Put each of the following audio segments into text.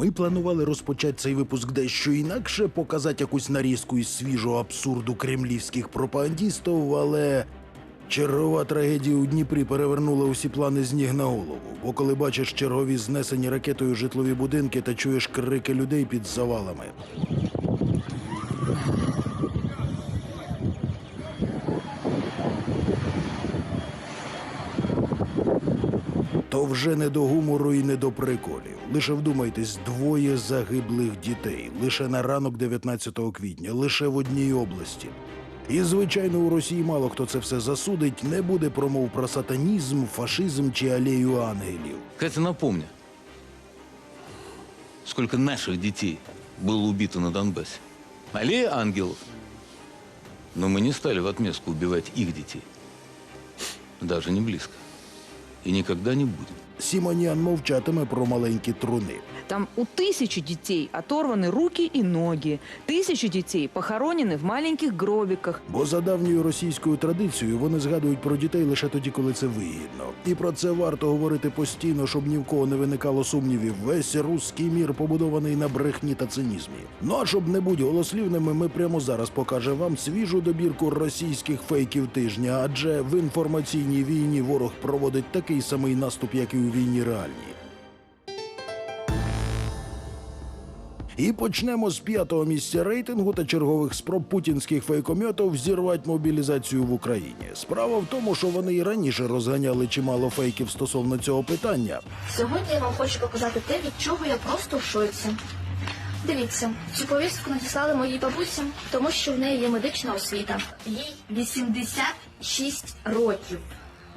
Ми планували розпочати цей випуск дещо інакше, показати якусь нарізку із свіжого абсурду кремлівських пропагандістів, але чергова трагедія у Дніпрі перевернула усі плани з ніг на голову. Бо коли бачиш чергові знесені ракетою житлові будинки та чуєш крики людей під завалами. То вже не до гумору і не до приколів. Лише вдумайтесь, двоє загиблих дітей лише на ранок 19 квітня, лише в одній області. І, звичайно, у Росії мало хто це все засудить, не буде промов про сатанізм, фашизм чи алею ангелів. Кстати, напомню, сколько наших детей было убито на Донбассе. Аллея ангелов. Но мы не стали в отместку убивать их детей. Даже не близко. И никогда не будем. Сімоніан мовчатиме про маленькі труни. Там у тысячи детей оторваны руки и ноги. Тысячи детей похоронены в маленьких гробиках. Бо за давньою російською традицією вони згадують про дітей лише тоді, коли це вигідно. І про це варто говорити постійно, щоб ні в кого не виникало сумнівів. Весь руський мір побудований на брехні та цинізмі. Ну а щоб не бути голослівними, ми прямо зараз покажемо вам свіжу добірку російських фейків тижня. Адже в інформаційній війні ворог проводить такий самий наступ, як і у війні реальній. І почнемо з п'ятого місця рейтингу та чергових спроб путінських фейкомьотів зірвати мобілізацію в Україні. Справа в тому, що вони і раніше розганяли чимало фейків стосовно цього питання. Сьогодні я вам хочу показати те, від чого я просто в шоці. Дивіться, цю повістку надіслали моїй бабусі, тому що в неї є медична освіта. Їй 86 років.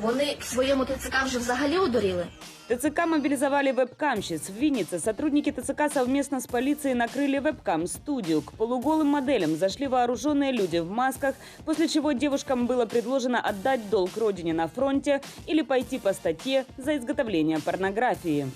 Вони в своєму ТЦК вже взагалі одуріли. ТЦК мобилизовали вебкамщиц. В Виннице сотрудники ТЦК совместно с полицией накрыли вебкам-студию. К полуголым моделям зашли вооруженные люди в масках, после чего девушкам было предложено отдать долг родине на фронте или пойти по статье за изготовление порнографии.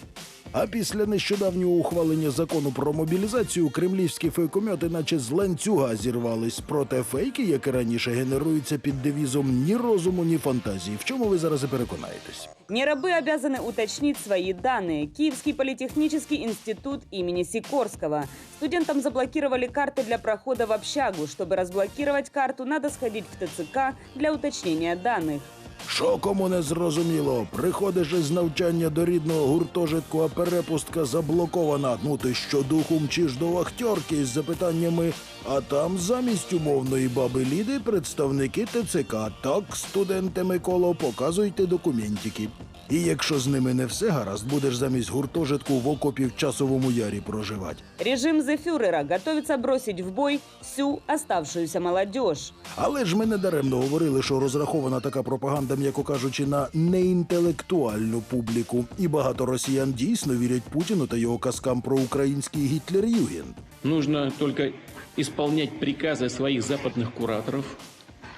А після нещодавнього ухвалення закону про мобілізацію кремлівські фейкомьоти наче з ланцюга зірвались. Проте фейки, як і раніше, генеруються під девізом ні розуму, ні фантазії. В чому ви зараз і переконаєтесь? Нерабы обязаны уточнить свои данные. Киевский политехнический институт имени Сикорского. Студентам заблокировали карты для прохода в общагу. Чтобы разблокировать карту, надо сходить в ТЦК для уточнения данных. Що кому не зрозуміло? Приходиш із навчання до рідного гуртожитку, а перепустка заблокована. Ну ти що духу мчиш до вахтьорки з запитаннями. А там замість умовної баби Ліди представники ТЦК. Так, студенти Миколо, показуйте документики. І якщо з ними не все гаразд, будеш замість гуртожитку в окопі в часовому ярі проживати. Режим Зефюрера готовится бросить в бой всю оставшуюся молодежь. Але ж ми не даремно говорили, що розрахована така пропаганда, м'яко кажучи, на неінтелектуальну публіку. І багато росіян дійсно вірять Путіну та його казкам про український Гітлер-Югенд. Нужно только исполнять приказы своих западных кураторов,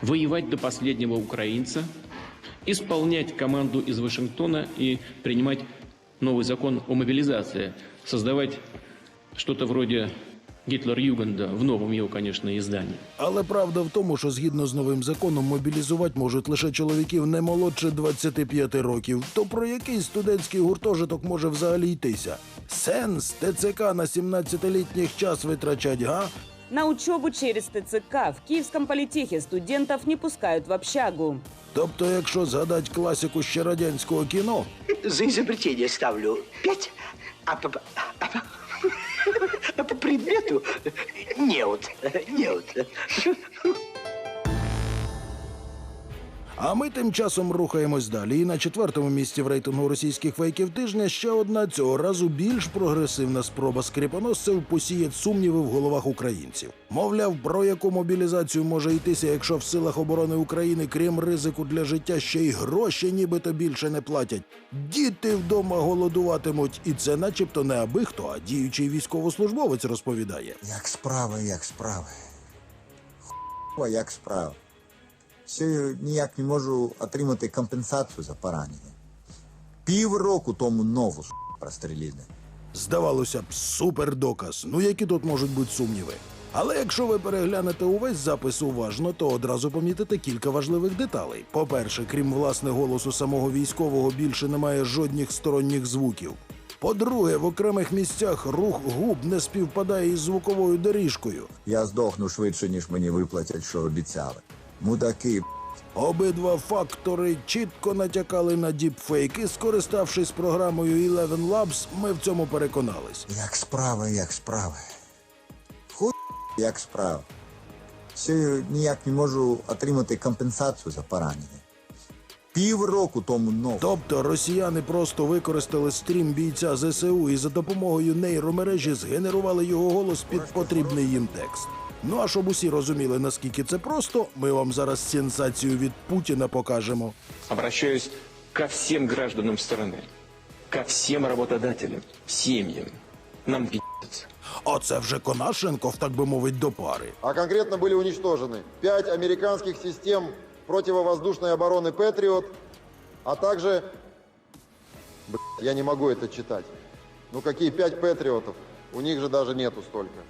воевать до последнего украинца, исполнять команду из Вашингтона и принимать новый закон о мобилизации, создавать что-то вроде Гитлер-Югенда в новом его, конечно, издании. Але правда в тому, що згідно з новим законом мобілізувати можуть лише чоловіків не молодше 25 років. То про який студентський гуртожиток може взагалі йтися? Сенс ТЦК на 17-літніх час витрачать, га? На учебу через ТЦК в Киевском политехе студентов не пускают в общагу. Тобто, якщо згадати класику ще радянського кіно, За изобретение ставлю пять, а по, а по- а по предмету неуд, неуд. А ми тим часом рухаємось далі. І на четвертому місці в рейтингу російських фейків тижня ще одна цього разу більш прогресивна спроба скріпоносців посіяти сумніви в головах українців. Мовляв, про яку мобілізацію може йтися, якщо в силах оборони України, крім ризику для життя, ще й гроші нібито більше не платять. Діти вдома голодуватимуть, і це, начебто, не аби хто, а діючий військовослужбовець розповідає. Як справи, як справи. Хуй, як справи. Ще ніяк не можу отримати компенсацію за поранення. Півроку тому ногу с**, прострілили. Здавалося б, супердоказ. Ну які тут можуть бути сумніви? Але якщо ви переглянете увесь запис уважно, то одразу помітите кілька важливих деталей. По-перше, крім власне голосу самого військового, більше немає жодних сторонніх звуків. По-друге, в окремих місцях рух губ не співпадає із звуковою доріжкою. Я здохну швидше, ніж мені виплатять, що обіцяли. Мудаки, Обидва фактори чітко натякали на діпфейк, і скориставшись програмою Eleven Labs, ми в цьому переконались. як справи, як справи. Хуй, як справи. Все ніяк не можу отримати компенсацію за поранення. Півроку тому нову. Тобто росіяни просто використали стрім бійця ЗСУ і за допомогою нейромережі згенерували його голос під потрібний їм текст. Ну а щоб усі розуміли, наскільки це просто, ми вам зараз сенсацію від Путіна покажемо. Обращаюсь ко всем гражданам страны, ко всем работодателям, семьям. Нам пи***ц. А це вже Конашенков, так би мовить, до пари. А конкретно были уничтожены пять американских систем противовоздушной обороны «Патриот», а также... Блядь, я не могу это читать. Ну какие пять «Патриотов»? У них же даже нету столько.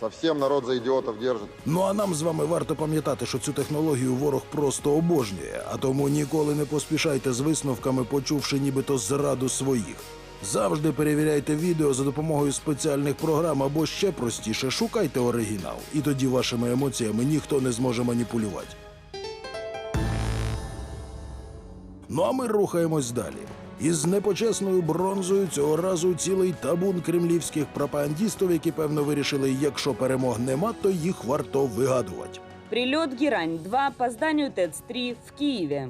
Совсем народ за идиотов держит. Ну а нам з вами варто пам'ятати, що цю технологію ворог просто обожнює, а тому ніколи не поспішайте з висновками, почувши нібито зраду своїх. Завжди перевіряйте відео за допомогою спеціальних програм або ще простіше шукайте оригінал, і тоді вашими емоціями ніхто не зможе маніпулювати. Ну а ми рухаємось далі. Із непочесною бронзою цього разу цілий табун кремлівських пропагандістів, які певно вирішили, якщо перемог нема, то їх варто вигадувати. Прилет Герань-2 по зданию ТЭЦ-3 в Киеве.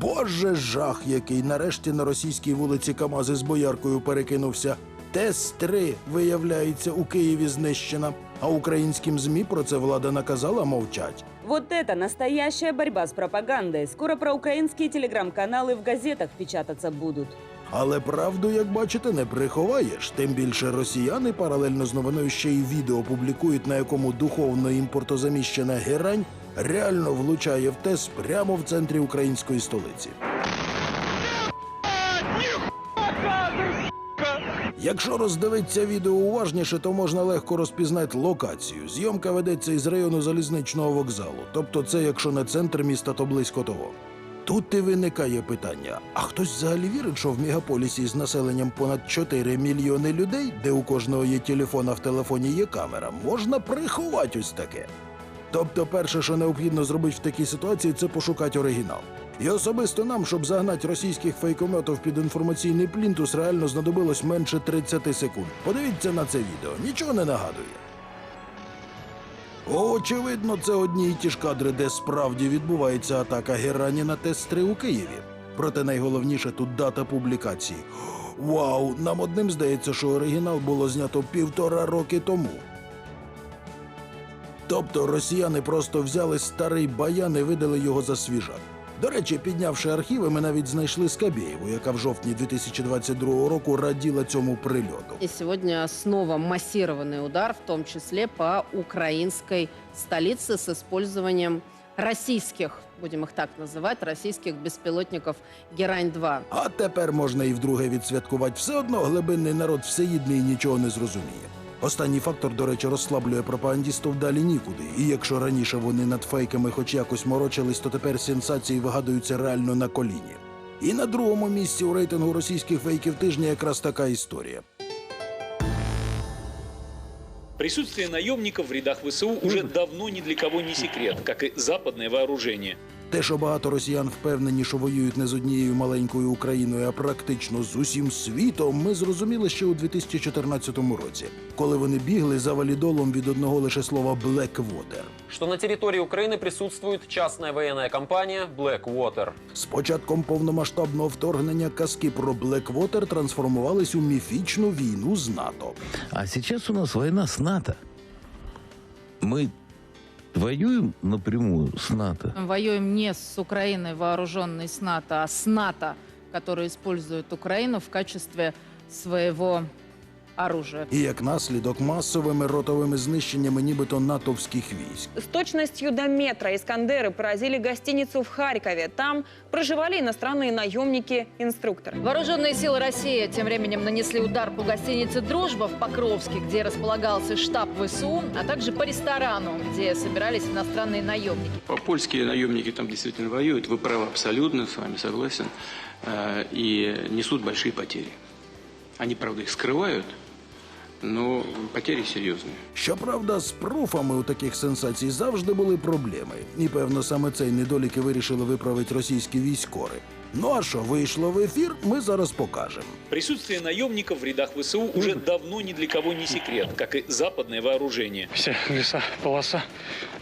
Боже жах, який нарешті на російській вулиці Камази з бояркою перекинувся. ТЕС-3, виявляється, у Києві знищена. А українським ЗМІ про це влада наказала мовчать. Вот это настоящая борьба с пропагандой. Скоро проукраинские телеграм-каналы в газетах печататься будут. Але правду, як бачите, не приховаєш. Тим більше росіяни паралельно з новиною ще й відео публікують, на якому духовно імпортозаміщена герань реально влучає в ТЕС прямо в центрі української столиці. Якщо роздивитися відео уважніше, то можна легко розпізнати локацію. Зйомка ведеться із району залізничного вокзалу. Тобто, це якщо не центр міста, то близько того. Тут і виникає питання: а хтось взагалі вірить, що в мегаполісі з населенням понад 4 мільйони людей, де у кожного є телефон, а в телефоні є камера, можна приховати ось таке. Тобто, перше, що необхідно зробити в такій ситуації, це пошукати оригінал. І особисто нам, щоб загнати російських фейкометів під інформаційний плінтус, реально знадобилось менше 30 секунд. Подивіться на це відео, нічого не нагадує. Очевидно, це одні й ті ж кадри, де справді відбувається атака Герані на Тест-3 у Києві. Проте найголовніше тут дата публікації. Вау, нам одним здається, що оригінал було знято півтора роки тому. Тобто росіяни просто взяли старий баян і видали його за свіжак. До речі, піднявши архіви, ми навіть знайшли Скабєєву, яка в жовтні 2022 року раділа цьому прильоту. И сегодня снова массированный удар, в том числе по украинской столице с использованием российских, будем их так называть, российских беспилотников «Герань-2». А тепер можна і вдруге відсвяткувати. Все одно глибинний народ всеїдний і нічого не зрозуміє. Останній фактор, до речі, розслаблює пропагандістів далі нікуди. І якщо раніше вони над фейками хоч якось морочились, то тепер сенсації вигадуються реально на коліні. І на другому місці у рейтингу російських фейків тижня якраз така історія. Присутствие наемников в рядах ВСУ уже давно ни для кого не секрет, как и западное вооружение. Те, що багато росіян впевнені, що воюють не з однією маленькою Україною, а практично з усім світом, ми зрозуміли ще у 2014 році, коли вони бігли за валідолом від одного лише слова «Blackwater». что на территории Украины присутствует частная военная компания Blackwater. З початком повномасштабного вторгнення казки про Blackwater трансформувались у міфічну війну з НАТО. А сейчас у нас война с НАТО. Мы воюем напрямую с НАТО. Воюем не с Украиной, вооруженной с НАТО, а с НАТО, который использует Украину в качестве своего оружия. І як наслідок масовими ротовими знищеннями нібито натовських військ. С точностью до метра Искандеры поразили гостиницу в Харькове. Там проживали иностранные наемники-инструкторы. Вооруженные силы России тем временем нанесли удар по гостинице «Дружба» в Покровске, где располагался штаб ВСУ, а также по ресторану, где собирались иностранные наемники. Польские наемники там действительно воюют, вы правы абсолютно, с вами согласен, э, и несут большие потери. Они, правда, их скрывают, но потери серьезные. Щоправда, з пруфами у таких сенсацій завжди були проблеми. І певно, саме цей недоліки вирішили виправити російські військори. Ну а що вийшло в ефір, ми зараз покажемо. Присутствие наемников в рядах ВСУ уже давно ни для кого не секрет, как и западное вооружение. Вся леса полоса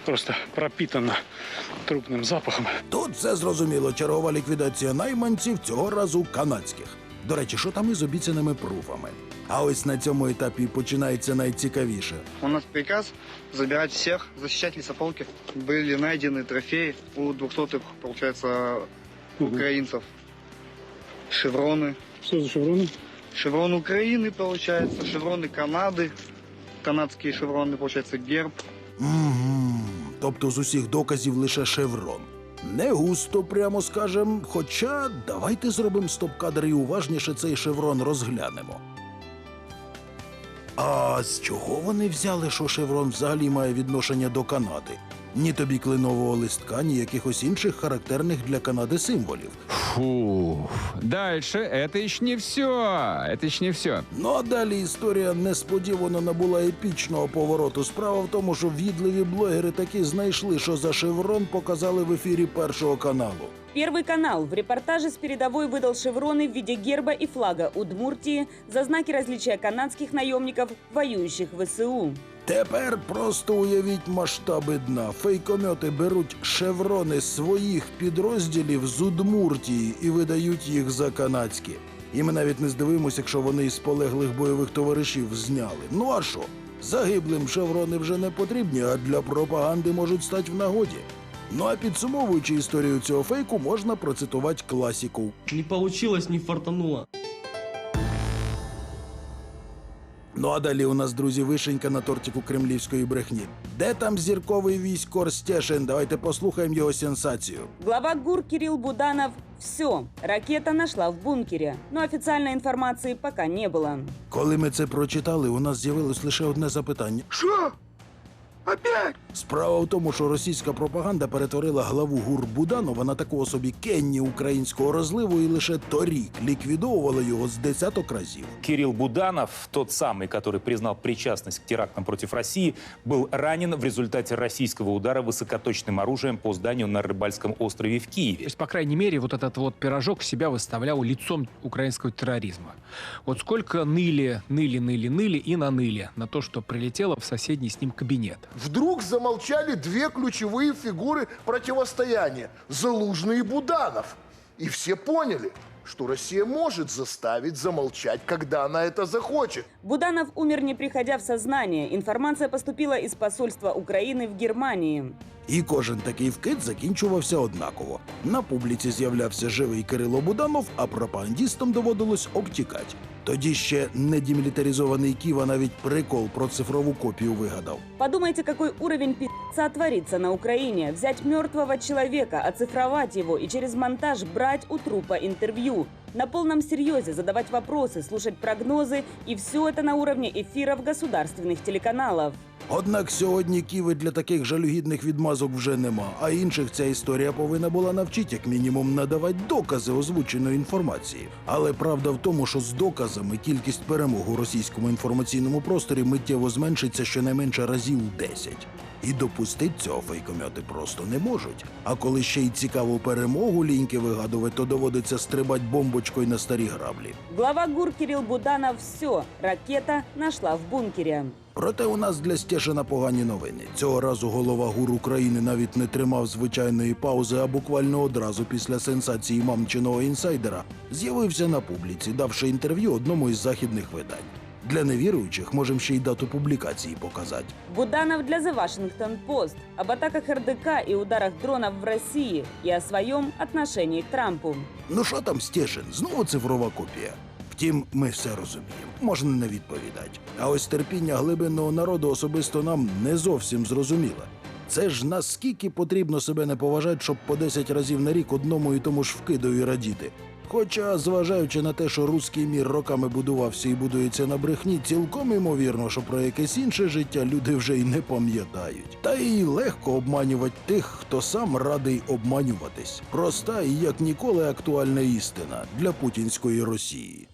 просто пропитана трупным запахом. Тут все зрозуміло. Чергова ліквідація найманців цього разу канадських. До речі, що там із обіцяними пруфами? А ось на цьому етапі починається найцікавіше. У нас приказ забирать всех, защищать лесополки. Были найдены трофеи у 200-х, получается, украинцев. Шевроны. Что за шевроны? Шеврон Украины, получается, шевроны Канады. Канадские шевроны, получается, герб. Угу. Тобто з усіх доказів лише шеврон. Не густо, прямо скажем. Хоча давайте зробимо стоп-кадр і уважніше цей шеврон розглянемо. А з чого вони взяли, що шеврон взагалі має відношення до Канади? Ні тобі кленового листка, ні якихось інших характерних для Канади символів. Фу. Дальше это еще не все. Это еще не все. Ну а далі історія несподівано набула епічного повороту. Справа в тому, що в'їдливі блогери таки знайшли, що за шеврон показали в ефірі першого каналу. Первый канал в репортаже с передовой выдал шевроны в виде герба и флага Удмуртии за знаки различия канадских наемников, воюющих в ВСУ. Тепер просто уявіть масштаби дна. Фейкомети беруть шеврони своїх підрозділів з Удмуртії і видають їх за канадські. І ми навіть не здивуємося, якщо вони із полеглих бойових товаришів зняли. Ну а що? Загиблим шеврони вже не потрібні, а для пропаганди можуть стати в нагоді. Ну а підсумовуючи історію цього фейку, можна процитувати класіку. Не получилось, не фартануло. Ну а далі у нас, друзі, вишенька на тортику кремлівської брехні. Де там зірковий військ Стешин? Давайте послухаємо його сенсацію. Глава ГУР Кирилл Буданов «Все, ракета нашла в бункері. Ну офіційної інформації пока не було. Коли ми це прочитали, у нас з'явилось лише одне запитання. Що? Опять? Справа в тому, що російська пропаганда перетворила главу ГУР Буданова на такого собі Кенні українського розливу і лише торік ліквідовувала його з десяток разів. Кирилл Буданов, тот самый, который признал причастность к терактам против России, был ранен в результате российского удара высокоточным оружием по зданию на Рыбальском острове в То Киеве. есть, по крайней мере, вот этот вот пирожок себя выставлял лицом украинского терроризма. Вот сколько ныли, ныли, ныли, ныли и наныли на то, что прилетело в соседний с ним кабинет. Вдруг замолчали две ключевые фигуры противостояния – Залужный и Буданов. И все поняли, что Россия может заставить замолчать, когда она это захочет. Буданов умер, не приходя в сознание. Информация поступила из посольства Украины в Германии. І кожен такий вкид закінчувався однаково. На публіці з'являвся живий Кирило Буданов, а пропагандістам доводилось обтікати. Тоді ще недемілітаризований Ківа навіть прикол про цифрову копію вигадав. Подумайте, какой уровень пи***ца творится на Украине. Взять мертвого человека, оцифровать его и через монтаж брать у трупа интервью. На полном серьезе задавать вопросы, слушать прогнозы. И все это на уровне эфиров государственных телеканалов. Однак сьогодні Ківи для таких жалюгідних відмазок вже нема, а інших ця історія повинна була навчити як мінімум надавати докази озвученої інформації. Але правда в тому, що з доказами кількість перемог у російському інформаційному просторі миттєво зменшиться щонайменше разів у 10. І допустити цього фейкомьоти просто не можуть. А коли ще й цікаву перемогу ліньки вигадувати, то доводиться стрибати бомбочкою на старі граблі. Глава ГУР Кирилл Буданов «Все, ракета нашла в бункере». Проте у нас для Стешина погані новини. Цього разу голова ГУР України навіть не тримав звичайної паузи, а буквально одразу після сенсації мамчиного інсайдера з'явився на публіці, давши інтерв'ю одному із західних видань. Для невіруючих можемо ще й дату публікації показати. Буданов для The Washington Post об атаках РДК и ударах дронов в России и о своем отношении к Трампу. Ну що там, Стешин, знову цифрова копія. Втім, ми все розуміємо, можна не відповідати. А ось терпіння глибинного народу особисто нам не зовсім зрозуміле. Це ж наскільки потрібно себе не поважати, щоб по 10 разів на рік одному і тому ж вкидові радіти. Хоча, зважаючи на те, що руський мір роками будувався і будується на брехні, цілком імовірно, що про якесь інше життя люди вже й не пам'ятають. Та й легко обманювати тих, хто сам радий обманюватись. Проста і як ніколи актуальна істина для путінської Росії.